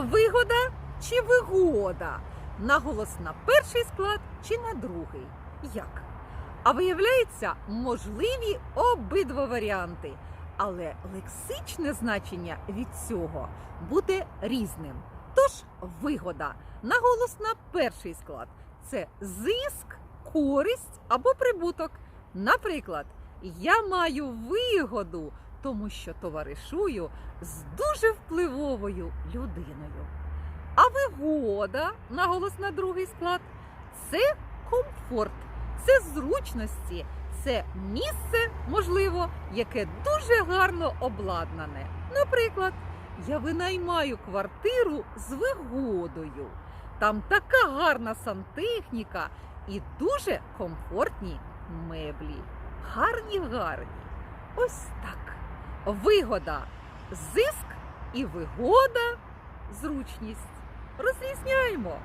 вигода чи вигода? Наголос на перший склад чи на другий? Як? А виявляється, можливі обидва варіанти, але лексичне значення від цього буде різним. Тож вигода. Наголос на перший склад це зиск, користь або прибуток. Наприклад, я маю вигоду, тому що товаришую з дуже впливовою людиною. А вигода, наголос на другий склад, це комфорт, це зручності, це місце, можливо, яке дуже гарно обладнане. Наприклад, я винаймаю квартиру з вигодою. Там така гарна сантехніка і дуже комфортні меблі. Гарні, гарні. Ось так. Вигода зиск і вигода зручність. Розрізняємо.